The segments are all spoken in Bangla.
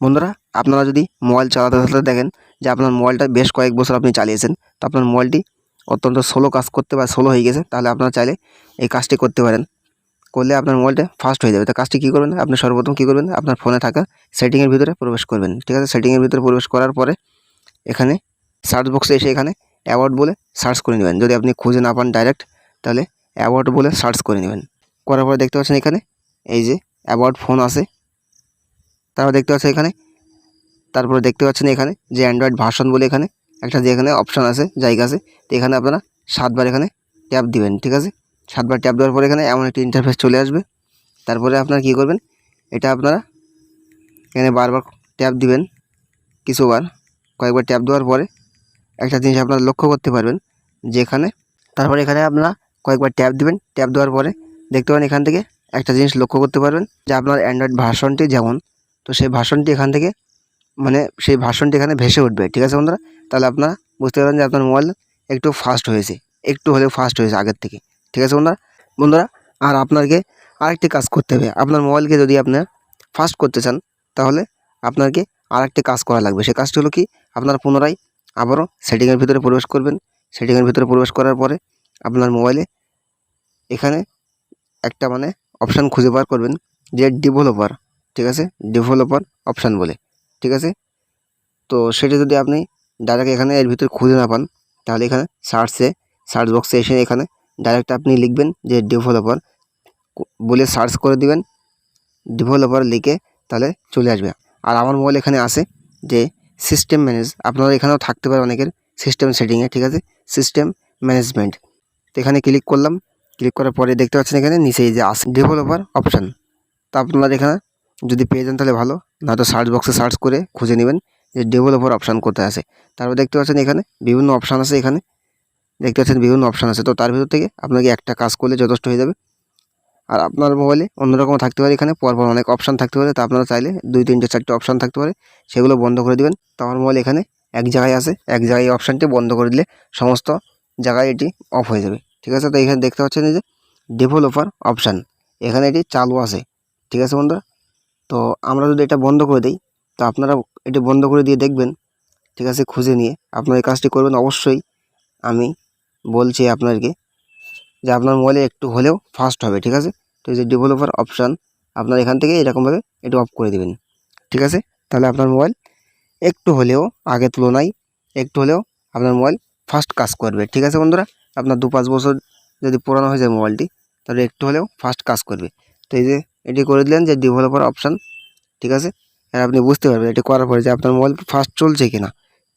বন্ধুরা, আপনারা যদি মোবাইল চালাতে চালাতে দেখেন যে আপনার মোবাইলটা বেশ কয়েক বছর আপনি চালিয়েছেন, তো আপনার মোবাইলটি অত্যন্ত স্লো কাজ করতে বা স্লো হয়ে গেছে, তাহলে আপনারা চাইলে এই কাজটি করতে পারেন। করলে আপনার মোবাইলটা ফাস্ট হয়ে যাবে। তো কাজটি কী করবেন? আপনি সর্বপ্রথম কী করবেন? আপনার ফোনে থাকা সেটিংয়ের ভিতরে প্রবেশ করবেন। ঠিক আছে? সেটিংয়ের ভিতরে প্রবেশ করার পরে এখানে সার্চ বক্সে এসে এখানে অ্যাওয়ার্ড বলে সার্চ করে নেবেন। যদি আপনি খুঁজে না পান ডাইরেক্ট তাহলে অ্যাওয়ার্ড বলে সার্চ করে নেবেন। করার পরে দেখতে পাচ্ছেন এখানে এই যে অ্যাওয়ার্ড ফোন আছে। তারপর দেখতে পাচ্ছেন এখানে। তারপরে দেখতে পাচ্ছেন এখানে যে অ্যান্ড্রয়েড ভার্সন বলে এখানে একটা যে এখানে অপশান আছে, জায়গা আছে, তো এখানে আপনারা সাতবার এখানে ট্যাপ দিবেন, ঠিক আছে? সাতবার ট্যাপ দেওয়ার পরে এখানে এমন একটি ইন্টারফেস চলে আসবে। তারপরে আপনারা কী করবেন? এটা আপনারা এখানে বারবার ট্যাপ দিবেন কিছুবার। কয়েকবার ট্যাপ দেওয়ার পরে একটা জিনিস আপনারা লক্ষ্য করতে পারবেন যে এখানে তারপরে এখানে আপনারা কয়েকবার ট্যাপ দিবেন। ট্যাপ দেওয়ার পরে দেখতে পাবেন এখান থেকে একটা জিনিস লক্ষ্য করতে পারবেন যে আপনার অ্যান্ড্রয়েড ভার্সনটি যেমন তো সেই ভাষণটি এখান থেকে মানে সেই ভাষণটি এখানে ভেসে উঠবে, ঠিক আছে বন্ধুরা? তাহলে আপনারা বুঝতে পারবেন যে আপনার মোবাইল একটু ফাস্ট হয়েছে, একটু হলেও ফাস্ট হয়েছে আগের থেকে, ঠিক আছে বন্ধুরা? বন্ধুরা, আর আপনাকে আরেকটি কাজ করতে হবে, আপনার মোবাইলকে যদি আপনার ফাস্ট করতে চান, তাহলে আপনাকে আরেকটি কাজ করা লাগবে, সেই কাজটি হলো কি? আপনার পুনরায় আবারও সেটিংয়ের ভিতরে প্রবেশ করবেন সেটিংয়ের ভিতরে প্রবেশ করার পরে আপনার মোবাইলে এখানে একটা মানে অপশান খুঁজে বার করবেন, যে ডেভেলপার ঠিক আছে? ডেভেলপার অপশান বলে, ঠিক আছে? তো সেটা যদি আপনি ডাইরেক্ট এখানে এর ভিতরে খুঁজে না পান, তাহলে এখানে সার্চে সার্চ বক্সে এসে এখানে ডাইরেক্ট আপনি লিখবেন যে ডেভেলপার বলে সার্চ করে দিবেন ডেভেলপার লিখে তাহলে চলে আসবে। আর আমার মোবাইল এখানে আছে যে সিস্টেম ম্যানেজ আপনারা এখানেও থাকতে পারে অনেকের সিস্টেম সেটিংয়ে ঠিক আছে? সিস্টেম ম্যানেজমেন্ট তো এখানে ক্লিক করলাম ক্লিক করার পরে দেখতে পাচ্ছেন এখানে নিচেই যে আস ডেভেলপার অপশান তা আপনারা এখানে যদি পেয়ে যান তাহলে ভালো, নয়তো সার্চ বক্সে সার্চ করে খুঁজে নেবেন যে ডেভেলপার অপশান কোথায় আছে। তারপর দেখতে পাচ্ছেন এখানে বিভিন্ন অপশান আছে এখানে। দেখতে পাচ্ছেন বিভিন্ন অপশান আছে। তো তার ভিতর থেকে আপনাকে একটা কাজ করলে যথেষ্ট হয়ে যাবে। আর আপনার মোবাইলে অন্যরকম থাকতে পারে এখানে, পরপর অনেক অপশান থাকতে পারে। তা আপনারা চাইলে দুই, তিনটে, চারটে অপশান থাকতে পারে। সেগুলো বন্ধ করে দিবেন। তো আমার মোবাইল এখানে এক জায়গায় আছে। এক জায়গায় অপশানটি বন্ধ করে দিলে সমস্ত জায়গায় এটি অফ হয়ে যাবে। ঠিক আছে? তো এখানে দেখতে পাচ্ছেন যে ডেভেলপার অপশান এখানে এটি চালু আছে। ঠিক আছে বন্ধুরা? তো আমরা যদি এটা বন্ধ করে দিই, তো আপনারা এটি বন্ধ করে দিয়ে দেখবেন। ঠিক আছে, খুঁজে নিয়ে আপনারা এই কাজটি করবেন। অবশ্যই আমি বলছি আপনাদেরকে যে আপনার মোবাইলে একটু হলেও ফাস্ট হবে, ঠিক আছে? তো যে ডেভেলপার অপশান আপনার এখান থেকে এরকমভাবে এটা অফ করে দেবেন। ঠিক আছে? তাহলে আপনার মোবাইল একটু হলেও আগের তুলনায় একটু হলেও আপনার মোবাইল ফাস্ট কাজ করবে। ঠিক আছে বন্ধুরা? আপনার দু পাঁচ বছর যদি পুরানো হয়ে যায় মোবাইলটি, তাহলে একটু হলেও ফাস্ট কাজ করবে। তো এই যে এটি করে দিলেন যে ডেভেলপার অপশান ঠিক আছে? আর আপনি বুঝতে পারবেন এটি করার পরে যে আপনার মোবাইল ফাস্ট চলছে কিনা,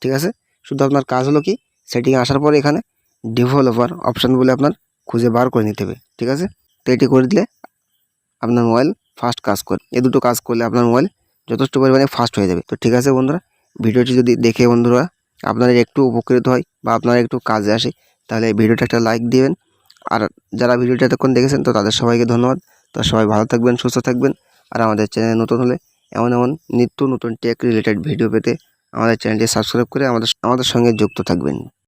ঠিক আছে? শুধু আপনার কাজ হলো কি? সেটিং আসার পরে এখানে ডেভেলপার অপশান বলে আপনার খুঁজে বার করে নিতে হবে, ঠিক আছে? তো এটি করে দিলে আপনার মোবাইল ফাস্ট কাজ করে, এ দুটো কাজ করলে আপনার মোবাইল যথেষ্ট পরিমাণে ফাস্ট হয়ে যাবে। তো ঠিক আছে বন্ধুরা, ভিডিওটি যদি দেখে বন্ধুরা আপনারা একটু উপকৃত হয় বা আপনারা একটু কাজে আসে, তাহলে ভিডিওটা একটা লাইক দিবেন। আর যারা ভিডিওটা এতক্ষণ দেখেছেন তো তাদের সবাইকে ধন্যবাদ। তো সবাই ভালো থাকবেন, সুস্থ থাকবেন। আর আমাদের চ্যানেলে নতুন হলে এমন এমন নিত্য নতুন টেক রিলেটেড ভিডিও পেতে আমাদের চ্যানেলটি সাবস্ক্রাইব করে আমাদের আমাদের সঙ্গে যুক্ত থাকবেন।